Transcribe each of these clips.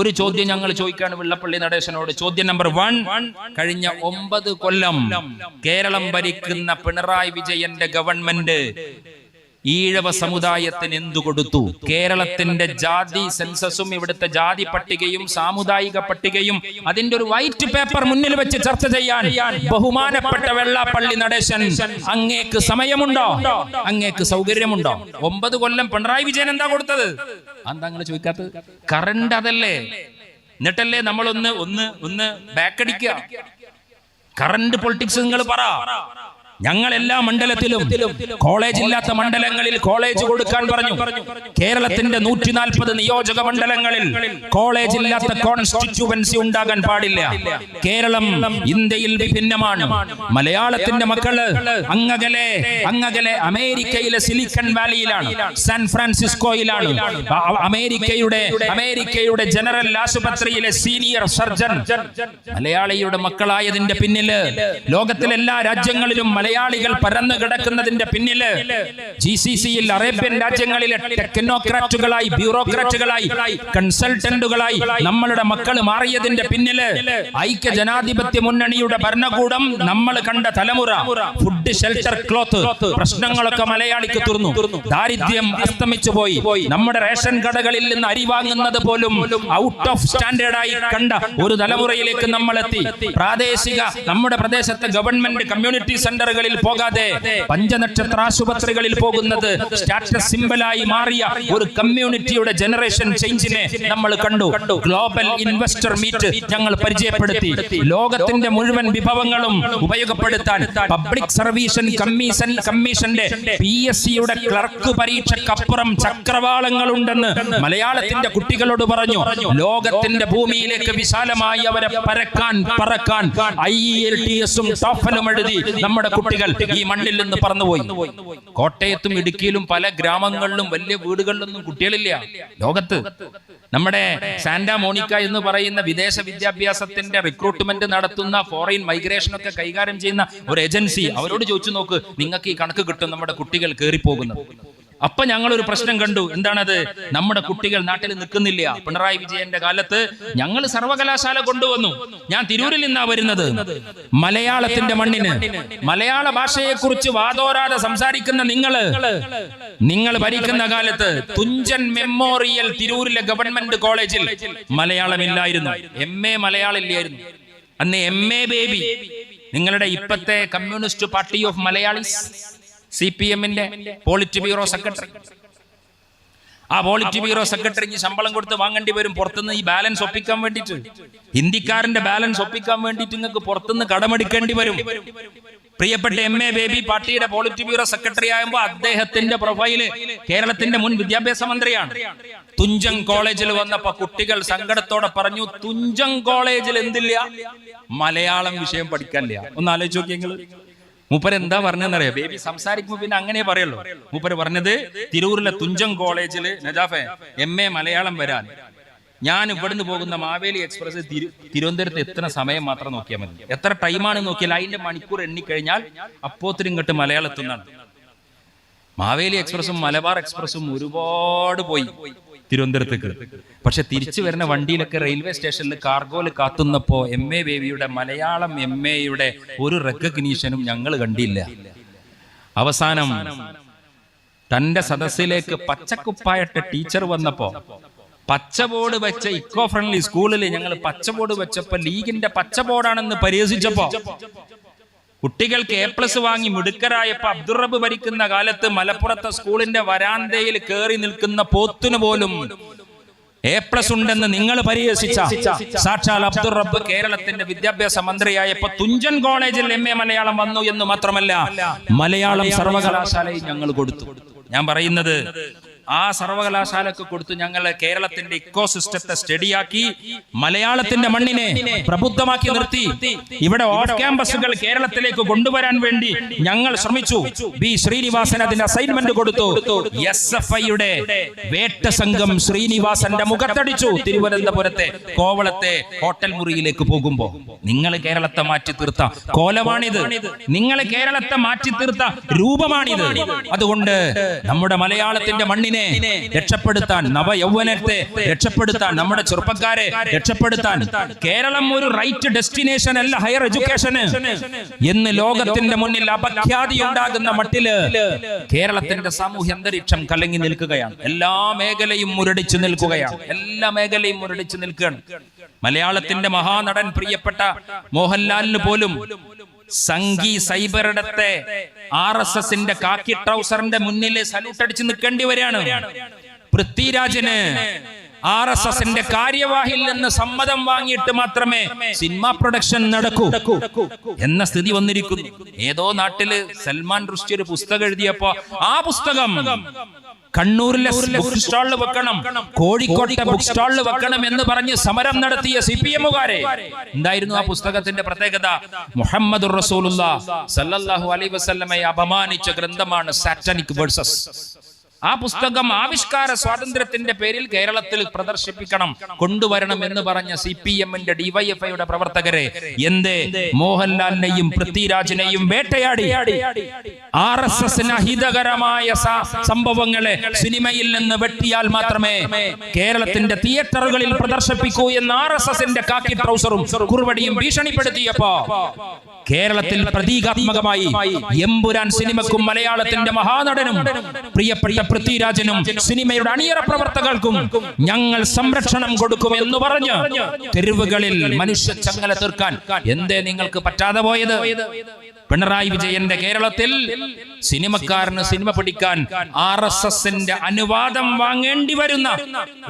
ഒരു ചോദ്യം ഞങ്ങൾ ചോദിക്കാണ് വെള്ളപ്പള്ളി നടേശനോട്. ചോദ്യം നമ്പർ വൺ കഴിഞ്ഞ ഒമ്പത് കൊല്ലം കേരളം ഭരിക്കുന്ന പിണറായി വിജയന്റെ ഗവൺമെന്റ് ഈഴവ സമുദായത്തിന് എന്തു കൊടുത്തു? കേരളത്തിന്റെ ജാതി സെൻസസും ഇവിടുത്തെ ജാതി പട്ടികയും സാമുദായിക പട്ടികയും അതിന്റെ ഒരു വൈറ്റ് പേപ്പർ മുന്നിൽ വെച്ച് ചർച്ച ചെയ്യാൻ ബഹുമാനപ്പെട്ട വെള്ളാപ്പള്ളി നടേശൻ അങ്ങേക്ക് സമയമുണ്ടോ? അങ്ങേക്ക് സൗകര്യമുണ്ടോ? ഒമ്പത് കൊല്ലം പിണറായി വിജയൻ എന്താ കൊടുത്തത്? എന്താ അങ്ങനെ ചോദിക്കാത്തത്? കറണ്ട് അതല്ലേ? എന്നിട്ടല്ലേ നമ്മളൊന്ന് ഒന്ന് ഒന്ന് ബാക്കടിക്കുക കറണ്ട് പൊളിറ്റിക്സ് നിങ്ങൾ പറ. ഞങ്ങൾ എല്ലാ മണ്ഡലത്തിലും കോളേജ് ഇല്ലാത്ത മണ്ഡലങ്ങളിൽ കോളേജ് കൊടുക്കാൻ പറഞ്ഞു. കേരളത്തിന്റെ നൂറ്റി നാൽപ്പത് നിയോജക മണ്ഡലങ്ങളിൽ കോളേജ് ഇല്ലാത്ത കോൺസ്റ്റിറ്റ്യുവൻസി ഉണ്ടാകാൻ പാടില്ല. കേരളം ഇന്ത്യയിൽ വിഭിന്നമാണ്. മലയാളത്തിന്റെ മക്കൾ അങ്ങകലെ അങ്ങകലെ അമേരിക്കയിലെ സിലിക്കൺ വാലിയിലാണ്. സാൻ ഫ്രാൻസിസ്കോയിലാണ്. അമേരിക്കയുടെ അമേരിക്കയുടെ ജനറൽ ആശുപത്രിയിലെ സീനിയർ സർജൻ. മലയാളിയുടെ മക്കളായതിന്റെ പിന്നിൽ ലോകത്തിലെ എല്ലാ രാജ്യങ്ങളിലും മലയാളികൾ പരന്നു കിടക്കുന്നതിന്റെ പിന്നിൽ ജി സി സിയിൽ അറേബ്യൻ രാജ്യങ്ങളിലെ ടെക്നോക്രാറ്റുകളായി ബ്യൂറോക്രാറ്റുകളായി കൺസൾട്ടന്റുകളായി നമ്മളുടെ മക്കൾ മാറിയതിന്റെ പിന്നിൽ ഐക്യ ജനാധിപത്യ മുന്നണിയുടെ ഭരണകൂടം നമ്മൾ കണ്ട തലമുറ ഫുഡ് ഷെൽട്ടർ ക്ലോത്ത് പ്രശ്നങ്ങളൊക്കെ മലയാളിക്ക് തുറന്നു ദാരിദ്ര്യം അസ്തമിച്ചു പോയി. നമ്മുടെ റേഷൻ കടകളിൽ നിന്ന് അരി വാങ്ങുന്നത് പോലും ഔട്ട് ഓഫ് സ്റ്റാൻഡേർഡ് ആയി കണ്ട ഒരു തലമുറയിലേക്ക് നമ്മൾ എത്തി പ്രാദേശിക നമ്മുടെ പ്രദേശത്തെ ഗവൺമെന്റ് കമ്മ്യൂണിറ്റി സെന്ററുകളിൽ പോകാതെ പഞ്ചനക്ഷത്ര ആശുപത്രികളിൽ പോകുന്നത് സ്റ്റാറ്റസ് സിമ്പലായി മാറിയ ഒരു കമ്മ്യൂണിറ്റിയുടെ ജനറേഷൻ ചേഞ്ചിനെ നമ്മൾ കണ്ടു. ഗ്ലോബൽ ഇൻവെസ്റ്റർ മീറ്റ് ഞങ്ങൾ പരിചയപ്പെടുത്തി. ലോകത്തിന്റെ മുഴുവൻ വിഭവങ്ങളും ഉപയോഗപ്പെടുത്താൻ പബ്ലിക് സർവീസ് കമ്മീഷൻ കമ്മീഷന്റെ പി എസ് സിയുടെ ക്ലർക്ക് പരീക്ഷക്കപ്പുറം ചക്രവാളങ്ങൾ ഉണ്ടെന്ന് മലയാളത്തിന്റെ കുട്ടികളോട് പറഞ്ഞു. ലോകത്തിന്റെ ഭൂമിയിലേക്ക് വിശാലമായി അവരെ പരക്കാൻ പറക്കാൻ ഐ എൽ ടി എസും ടോഫലും എഴുതി നമ്മുടെ കുട്ടികൾ ഈ മണ്ണിൽ നിന്ന് പറന്നുപോയി. കോട്ടയത്തും ഇടുക്കിയിലും പല ഗ്രാമങ്ങളിലും വലിയ വീടുകളിലൊന്നും കുട്ടികളില്ല. ലോകത്ത് നമ്മുടെ സാന്റാ മോണിക്ക എന്ന് പറയുന്ന വിദേശ വിദ്യാഭ്യാസത്തിന്റെ റിക്രൂട്ട്മെന്റ് നടത്തുന്ന ഫോറിൻ മൈഗ്രേഷൻ ഒക്കെ കൈകാര്യം ചെയ്യുന്ന ഒരു ഏജൻസി അവരോട് ചോദിച്ചു നോക്ക് നിങ്ങൾക്ക് ഈ കണക്ക് കിട്ടും നമ്മുടെ കുട്ടികൾ കയറിപ്പോകുന്നത് അപ്പൊ ഞങ്ങൾ ഒരു പ്രശ്നം കണ്ടു. എന്താണത്? നമ്മുടെ കുട്ടികൾ നാട്ടിൽ നിൽക്കുന്നില്ല. പിണറായി വിജയന്റെ കാലത്ത് ഞങ്ങൾ സർവകലാശാല കൊണ്ടുവന്നു. ഞാൻ തിരൂരിൽ നിന്നാ വരുന്നത്. മലയാളത്തിന്റെ മണ്ണിന്. മലയാള ഭാഷയെ കുറിച്ച് വാതോരാതെ സംസാരിക്കുന്ന നിങ്ങൾ. നിങ്ങൾ ഭരിക്കുന്ന കാലത്ത് തുഞ്ചൻ മെമ്മോറിയൽ തിരൂരിലെ ഗവൺമെന്റ് കോളേജിൽ മലയാളമില്ലായിരുന്നു. M A മലയാളില്ലായിരുന്നു. അന്ന് എം എ ബേബി. നിങ്ങളുടെ ഇപ്പത്തെ communist party of Malayalis. C P എമ്മിന്റെ പോളിറ്റ് ബ്യൂറോ സെക്രട്ടറി. ആ പോളിറ്റ് ബ്യൂറോ സെക്രട്ടറിക്ക് ശമ്പളം കൊടുത്ത് വാങ്ങേണ്ടി വരും. പുറത്തുനിന്ന് ഈ ബാലൻസ് ഒപ്പിക്കാൻ വേണ്ടിയിട്ട്. ഹിന്ദിക്കാരന്റെ ബാലൻസ് ഒപ്പിക്കാൻ വേണ്ടിയിട്ട് നിങ്ങൾക്ക് പുറത്തുനിന്ന് കടമെടുക്കേണ്ടി വരും. പ്രിയപ്പെട്ട എം എ ബേബി പാർട്ടിയുടെ പോളിറ്റ് ബ്യൂറോ സെക്രട്ടറി ആകുമ്പോൾ അദ്ദേഹത്തിന്റെ പ്രൊഫൈൽ കേരളത്തിന്റെ മുൻ വിദ്യാഭ്യാസ മന്ത്രിയാണ്. തുഞ്ചം കോളേജിൽ വന്നപ്പോ കുട്ടികൾ സങ്കടത്തോടെ പറഞ്ഞു തുഞ്ചം കോളേജിൽ എന്തില്ല? മലയാളം വിഷയം പഠിക്കാനില്ല ഒന്ന് ആലോചിച്ച് നോക്കിയെങ്കിൽ മൂപ്പര് എന്താ പറഞ്ഞെന്നറിയാം? ബേബി സംസാരിക്കുമ്പോ പിന്നെ അങ്ങനെ പറയുള്ളൂ. മൂപ്പര് പറഞ്ഞത് തിരൂരിലെ തുഞ്ചൻ കോളേജിൽ നജാഫെ എം എ മലയാളം വരാൻ. ഞാൻ ഇവിടുന്ന് പോകുന്ന മാവേലി എക്സ്പ്രസ് തിരു തിരുവനന്തപുരത്ത് എത്തുന്ന സമയം മാത്രം നോക്കിയാൽ മതി. എത്ര ടൈമാണ് നോക്കിയാൽ അതിന്റെ മണിക്കൂർ എണ്ണിക്കഴിഞ്ഞാൽ അപ്പോത്തിനും ഇങ്ങോട്ട് മലയാളത്തുന്നാണ്. മാവേലി എക്സ്പ്രസും മലബാർ എക്സ്പ്രസും ഒരുപാട് പോയി. തിരുവനന്തപുരത്തേക്ക്. പക്ഷെ തിരിച്ചു വരുന്ന വണ്ടിയിലൊക്കെ റെയിൽവേ സ്റ്റേഷനിൽ കാർഗോയിൽ കാത്തുന്നപ്പോ എം എ ബേബിയുടെ മലയാളം എം എയുടെ ഒരു റെക്കഗ്നീഷനും ഞങ്ങൾ കണ്ടില്ല. അവസാനം തന്റെ സദസ്സിലേക്ക് പച്ചക്കുപ്പായിട്ട് ടീച്ചർ വന്നപ്പോ പച്ച ബോർഡ് വെച്ച ഇക്കോ ഫ്രണ്ട്ലി സ്കൂളിൽ ഞങ്ങൾ പച്ച ബോർഡ് വെച്ചപ്പോ ലീഗിന്റെ പച്ച ബോർഡാണെന്ന് പരിഹസിച്ചപ്പോ കുട്ടികൾക്ക് എ പ്ലസ് വാങ്ങി മിടുക്കരായപ്പോ അബ്ദുറബ് ഭരിക്കുന്ന കാലത്ത് മലപ്പുറത്തെ സ്കൂളിന്റെ വരാന്തയിൽ കയറി നിൽക്കുന്ന പോത്തിനു പോലും എ പ്ലസ് ഉണ്ടെന്ന് നിങ്ങൾ പരിഹസിച്ച സാക്ഷാൽ അബ്ദുൾ റബ്ബ് കേരളത്തിന്റെ വിദ്യാഭ്യാസ മന്ത്രിയായപ്പോ തുഞ്ചൻ കോളേജിൽ എം എ മലയാളം വന്നു എന്ന് മാത്രമല്ല മലയാളം സർവകലാശാലയിൽ ഞങ്ങൾ കൊടുത്തു. ഞാൻ പറയുന്നത് ആ സർവകലാശാലക്ക് കൊടുത്ത് ഞങ്ങൾ കേരളത്തിന്റെ ഇക്കോസിസ്റ്റത്തെ സ്റ്റഡിയാക്കി മലയാളത്തിന്റെ മണ്ണിനെ പ്രബുദ്ധമാക്കി നിർത്തി. ഇവിടെ ഓഫ് ക്യാമ്പസുകൾ കേരളത്തിലേക്ക് കൊണ്ടുവരാൻ വേണ്ടി ഞങ്ങൾ ശ്രമിച്ചു. ബി ശ്രീനിവാസൻ അതിന് അസൈൻമെന്റ് കൊടുത്തു. എസ് എഫ് ഐയുടെ വേട്ട സംഘം ശ്രീനിവാസന്റെ മുഖത്തടിച്ചു. തിരുവനന്തപുരത്തെ കോവളത്തെ ഹോട്ടൽ മുറിയിലേക്ക് പോകുമ്പോ നിങ്ങൾ കേരളത്തെ മാറ്റി തീർത്ത കോലമാണിത്. നിങ്ങൾ കേരളത്തെ മാറ്റി തീർത്ത രൂപമാണിത്. അതുകൊണ്ട് നമ്മുടെ മലയാളത്തിന്റെ മണ്ണിനെ പെണ്ണിനെ രക്ഷപ്പെടുത്താൻ നവ യൗവനത്തെ രക്ഷപ്പെടുത്താൻ നമ്മുടെ ചെറുപ്പക്കാരെ രക്ഷപ്പെടുത്താൻ. കേരളം ഒരു റൈറ്റ് ഡെസ്റ്റിനേഷൻ അല്ല ഹയർ എഡ്യൂക്കേഷന് എന്ന് ലോകത്തിന്റെ മുന്നിൽ അപഖ്യാതി ഉണ്ടാകുന്ന മട്ടിൽ കേരളത്തിന്റെ സാമൂഹ്യ അന്തരീക്ഷം കലങ്ങി നിൽക്കുകയാണ്. എല്ലാ മേഖലയും മുരടിച്ചു നിൽക്കുകയാണ്. എല്ലാ മേഖലയും മുരടിച്ചു നിൽക്കുകയാണ്. മലയാളത്തിന്റെ മഹാനടൻ പ്രിയപ്പെട്ട മോഹൻലാലിന് പോലും സംഗി സൈബറിടത്തെ ആർ എസ് എസിന്റെ കാക്കി ട്രൗസറിന്റെ മുന്നിൽ സല്യൂട്ട് അടിച്ച് നിൽക്കേണ്ടി വരികയാണ്. പൃഥ്വിരാജിന് ആർ എസ് എസിന്റെ കാര്യവാഹിയിൽ നിന്ന് സമ്മതം വാങ്ങിയിട്ട് മാത്രമേ സിനിമ പ്രൊഡക്ഷൻ നടക്കൂ എന്ന സ്ഥിതി വന്നിരിക്കുന്നു. ഏതോ നാട്ടിൽ സൽമാൻ റുഷ്ടി ഒരു പുസ്തകം എഴുതിയപ്പോ ആ പുസ്തകം കണ്ണൂരിലെ ബുക്ക് സ്റ്റാളിൽ വെക്കണം. കോഴിക്കോട്ടെ ബുക്ക് സ്റ്റാളിൽ വെക്കണം എന്ന് പറഞ്ഞ് സമരം നടത്തിയ സി പി എമ്മുകാരെ. എന്തായിരുന്നു ആ പുസ്തകത്തിന്റെ പ്രത്യേകത? മുഹമ്മദ് റസൂലുള്ള സല്ലല്ലാഹു അലൈഹി വസല്ലമയെ അപമാനിച്ച ഗ്രന്ഥമാണ് സാറ്റനിക് വേഴ്സസ് ആ പുസ്തകം ആവിഷ്കാര സ്വാതന്ത്ര്യത്തിന്റെ പേരിൽ കേരളത്തിൽ പ്രദർശിപ്പിക്കണം കൊണ്ടുവരണം എന്ന് പറഞ്ഞ സി പി എമ്മിന്റെ ഡിവൈഎഫ്ഐയുടെ പ്രവർത്തകരെ എന്തേ? മോഹൻലാലിനെയും പൃഥ്വിരാജിനെയും വേട്ടയാടി. ആർ എസ് എസിന് അഹിതകരമായ സംഭവങ്ങളെ സിനിമയിൽ നിന്ന് വെട്ടിയാൽ മാത്രമേ കേരളത്തിന്റെ തിയേറ്ററുകളിൽ പ്രദർശിപ്പിക്കൂ എന്ന് ആർ എസ് എസിന്റെ കാക്കി ട്രൗസറും കുറുവടിയും ഭീഷണിപ്പെടുത്തിയപ്പോ കേരളത്തിൽ പ്രതീകാത്മകമായി എമ്പുരാൻ സിനിമക്കും മലയാളത്തിന്റെ മഹാനടനും പ്രിയപ്പെട്ട പൃഥ്വിരാജനും സിനിമയുടെ അണിയറ പ്രവർത്തകർക്കും ഞങ്ങൾ സംരക്ഷണം കൊടുക്കും എന്ന് പറഞ്ഞ്. തെരുവുകളിൽ മനുഷ്യ ചങ്ങല തീർക്കാൻ എന്തേ നിങ്ങൾക്ക് പറ്റാതെ പോയത്? പിണറായി വിജയന്റെ കേരളത്തിൽ സിനിമക്കാരന് സിനിമ പിടിക്കാൻ ആർ എസ് എസിന്റെ അനുവാദം വാങ്ങേണ്ടി വരുന്ന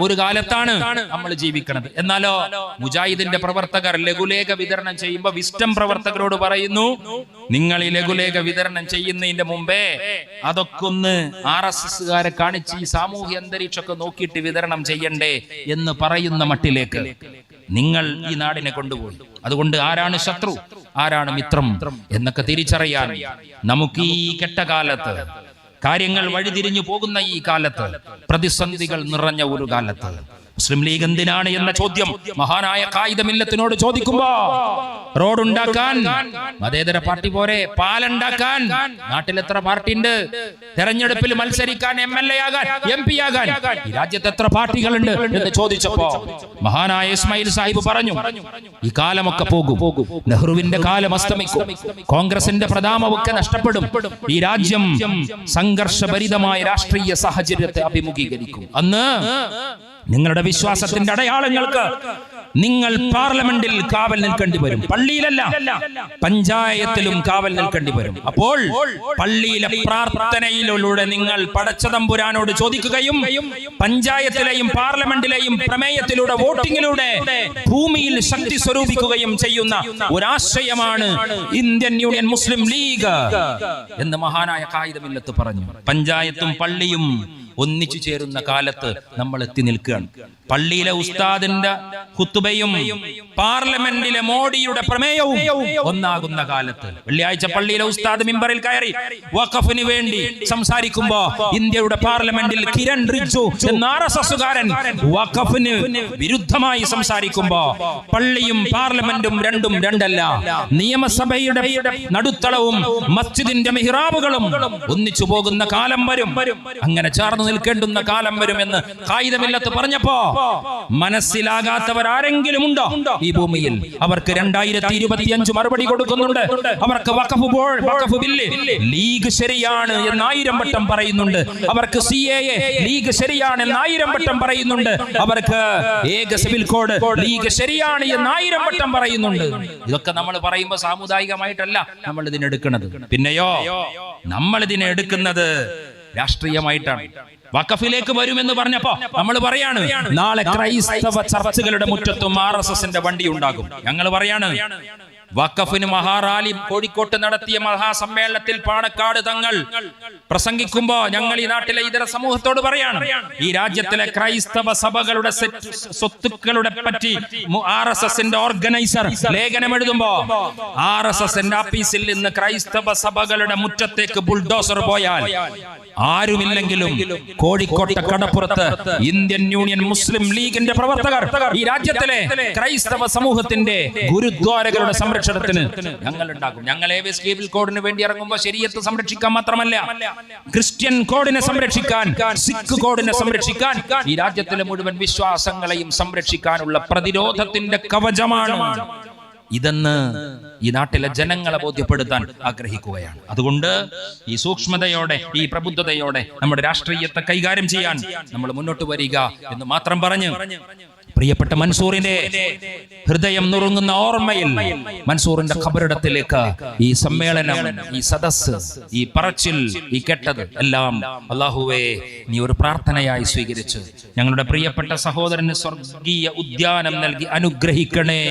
ഒരു കാലത്താണ് നമ്മൾ ജീവിക്കുന്നത് എന്നാലോ മുജാഹിദിന്റെ പ്രവർത്തകർ ലഘുലേഖ വിതരണം ചെയ്യുമ്പോൾ വിസ്റ്റം പ്രവർത്തകരോട് പറയുന്നു നിങ്ങൾ ഈ ലഘുലേഖ വിതരണം ചെയ്യുന്നതിന്റെ മുമ്പേ അതൊക്കെ ഒന്ന് ആർ എസ് എസ്സുകാരെ കാണിച്ച് ഈ സാമൂഹ്യ അന്തരീക്ഷമൊക്കെ നോക്കിയിട്ട് വിതരണം ചെയ്യണ്ടേ എന്ന് പറയുന്ന മട്ടിലേക്ക് നിങ്ങൾ ഈ നാടിനെ കൊണ്ടുപോയി. അതുകൊണ്ട് ആരാണ് ശത്രു? ആരാണ് മിത്രം? എന്നൊക്കെ തിരിച്ചറിയാൻ നമുക്ക് ഈ കെട്ടകാലത്ത് കാര്യങ്ങൾ വഴിതിരിഞ്ഞു പോകുന്ന ഈ കാലത്ത് പ്രതിസന്ധികൾ നിറഞ്ഞ ഒരു കാലത്ത് മുസ്ലിം ലീഗ് എന്തിനാണ് എന്ന ചോദ്യം മഹാനായ കായികമില്ലത്തിനോട് ചോദിക്കുമ്പോ റോഡ് ഉണ്ടാക്കാൻ മതേതര പാർട്ടി പോരെ പാലുണ്ടാക്കാൻ നാട്ടിൽ എത്ര പാർട്ടി ഉണ്ട് തെരഞ്ഞെടുപ്പിൽ മത്സരിക്കാൻ എം എൽ എ ആകാൻ എം പി ആകാൻ ഈ രാജ്യത്ത് എത്ര പാർട്ടികളുണ്ട് എന്ന് ചോദിച്ചപ്പോ മഹാനായ ഇസ്മായിൽ സാഹിബ് പറഞ്ഞു ഈ കാലമൊക്കെ പോകും നെഹ്റുവിന്റെ കാലം അസ്തമിക്കും കോൺഗ്രസിന്റെ പ്രതാപമൊക്കെ നഷ്ടപ്പെടും ഈ രാജ്യം സംഘർഷഭരിതമായ രാഷ്ട്രീയ സാഹചര്യത്തെ അഭിമുഖീകരിക്കും. അന്ന് നിങ്ങളുടെ വിശ്വാസത്തിന്റെ അടയാളങ്ങൾക്ക് നിങ്ങൾ പാർലമെന്റിൽ കാവൽ നിൽക്കേണ്ടി വരും. പള്ളിയിലല്ല പഞ്ചായത്തിലും കാവൽ നിൽക്കേണ്ടി വരും. അപ്പോൾ പള്ളിയിലെ പ്രാർത്ഥനയിലൂടെ നിങ്ങൾ പടച്ചതമ്പുരാനോട് ചോദിക്കുകയും പഞ്ചായത്തിലെയും പാർലമെന്റിലെയും പ്രമേയത്തിലൂടെ വോട്ടിങ്ങിലൂടെ ഭൂമിയിൽ ശക്തി സ്വരൂപിക്കുകയും ചെയ്യുന്ന ഒരാശയമാണ് ഇന്ത്യൻ യൂണിയൻ മുസ്ലിം ലീഗ് എന്ന് മഹാനായ കായികമില്ലത്ത് പറഞ്ഞു. പഞ്ചായത്തും പള്ളിയും ഒന്നിച്ചു ചേരുന്ന കാലത്ത് നമ്മൾ എത്തി നിൽക്കുകയാണ്. പള്ളിയിലെ ഉസ്താദിന്റെ കുത്തുബയും പാർലമെന്റിലെ മോഡിയുടെ പ്രമേയവും ഒന്നാകുന്ന കാലത്ത്. വെള്ളിയാഴ്ച പള്ളിയിലെ ഉസ്താദ് മിമ്പറിൽ കയറി വഖഫിന് വേണ്ടി സംസാരിക്കുമ്പോ ഇന്ത്യയുടെ പാർലമെന്റിൽ കിരൺ റിജു എന്ന ആർ എസ് വഖഫിന് വിരുദ്ധമായി സംസാരിക്കുമ്പോ പള്ളിയും പാർലമെന്റും രണ്ടും രണ്ടല്ല നിയമസഭയുടെ നടുത്തളവും മസ്ജിദിന്റെ മിഹ്റാബുകളും ഒന്നിച്ചു പോകുന്ന കാലം വരും. അങ്ങനെ ചേർന്ന് നിൽക്കേണ്ടുന്ന കാലം വരുമെന്ന് കായികമില്ലത്ത് പറഞ്ഞപ്പോ മനസ്സിലാകാത്തവർ ആരെങ്കിലും ഉണ്ടോ ഈ ഭൂമിയിൽ അവർക്ക് രണ്ടായിരത്തി ഇരുപത്തിയഞ്ച് മറുപടി കൊടുക്കുന്നുണ്ട്. അവർക്ക് വഖഫ് വഖഫ് ബില്ല് ലീഗ് ശരിയാണ് എന്ന് ആയിരം വട്ടം പറയുന്നുണ്ട്. അവർക്ക് സി എ ലീഗ് ശരിയാണ് എന്ന് ആയിരം വട്ടം പറയുന്നുണ്ട്. അവർക്ക് ഏക സിവിൽ കോഡ് ലീഗ് ശരിയാണ് എന്ന് ആയിരം വട്ടം പറയുന്നുണ്ട്. ഇതൊക്കെ നമ്മൾ പറയുമ്പോൾ സാമുദായികമായിട്ടല്ല നമ്മൾ ഇതിനെടുക്കുന്നത് പിന്നെയോ? നമ്മൾ ഇതിനെ എടുക്കുന്നത് രാഷ്ട്രീയമായിട്ടാണ്. വഖഫിലേക്ക് വരുമെന്ന് പറഞ്ഞപ്പോ നമ്മൾ പറയാണ് നാളെ ക്രൈസ്തവ ചർച്ചുകളുടെ മുറ്റത്തും ആർ എസ് എസിന്റെ വണ്ടി ഉണ്ടാകും. ഞങ്ങൾ പറയാണ് വഖഫിന് മഹാറാലി കോഴിക്കോട്ട് നടത്തിയ മഹാസമ്മേളനത്തിൽ പാണക്കാട് തങ്ങൾ പ്രസംഗിക്കുമ്പോ ഞങ്ങൾ ഈ നാട്ടിലെ ഇതര സമൂഹത്തോട് പറയാണ് ഈ രാജ്യത്തിലെ ക്രൈസ്തവ സഭകളുടെ സ്വത്തുക്കളുടെ പറ്റി ആർ എസ് എസിന്റെ ഓർഗനൈസർ ലേഖനം എഴുതുമ്പോ ആർ എസ് എസിന്റെ ഓഫീസിൽ നിന്ന് ക്രൈസ്തവ സഭകളുടെ മുറ്റത്തേക്ക് ബുൾഡോസർ പോയാൽ ആരുമില്ലെങ്കിലും കോഴിക്കോട്ടെ കടപ്പുറത്ത് ഇന്ത്യൻ യൂണിയൻ മുസ്ലിം ലീഗിന്റെ പ്രവർത്തകർ ഈ രാജ്യത്തിലെ ക്രൈസ്തവ സമൂഹത്തിന്റെ ഗുരുദ്വാരകളുടെ സംരക്ഷണം സംരക്ഷണത്തിന് ഞങ്ങൾ ഉണ്ടാക്കും ഞങ്ങൾ കേബിൾ കോഡിന് വേണ്ടി ഇറങ്ങുമ്പോൾ ശരീരത്ത് സംരക്ഷിക്കാൻ മാത്രമല്ല ക്രിസ്ത്യൻ കോഡിനെ സംരക്ഷിക്കാൻ സിഖ് കോഡിനെ സംരക്ഷിക്കാൻ ഈ രാജ്യത്തിലെ മുഴുവൻ വിശ്വാസങ്ങളെയും സംരക്ഷിക്കാനുള്ള പ്രതിരോധത്തിന്റെ കവചമാണ്. ഇതെന്ന് ഈ നാട്ടിലെ ജനങ്ങളെ ബോധ്യപ്പെടുത്താൻ ആഗ്രഹിക്കുകയാണ്. അതുകൊണ്ട് ഈ സൂക്ഷ്മതയോടെ ഈ പ്രബുദ്ധതയോടെ നമ്മുടെ രാഷ്ട്രീയത്തെ കൈകാര്യം ചെയ്യാൻ നമ്മൾ മുന്നോട്ട് വരിക എന്ന് മാത്രം പറഞ്ഞ് പ്രിയപ്പെട്ട മൻസൂറിന്റെ ഹൃദയം നുറുങ്ങുന്ന ഓർമ്മയിൽ മൻസൂറിന്റെ ഖബറിടത്തിലേക്ക് ഈ സമ്മേളനം ഈ സദസ് ഈ പറച്ചിൽ ഈ കെട്ടത് എല്ലാം അള്ളാഹുവേ നീ ഒരു പ്രാർത്ഥനയായി സ്വീകരിച്ചു ഞങ്ങളുടെ പ്രിയപ്പെട്ട സഹോദരന് സ്വർഗീയ ഉദ്യാനം നൽകി അനുഗ്രഹിക്കണേ.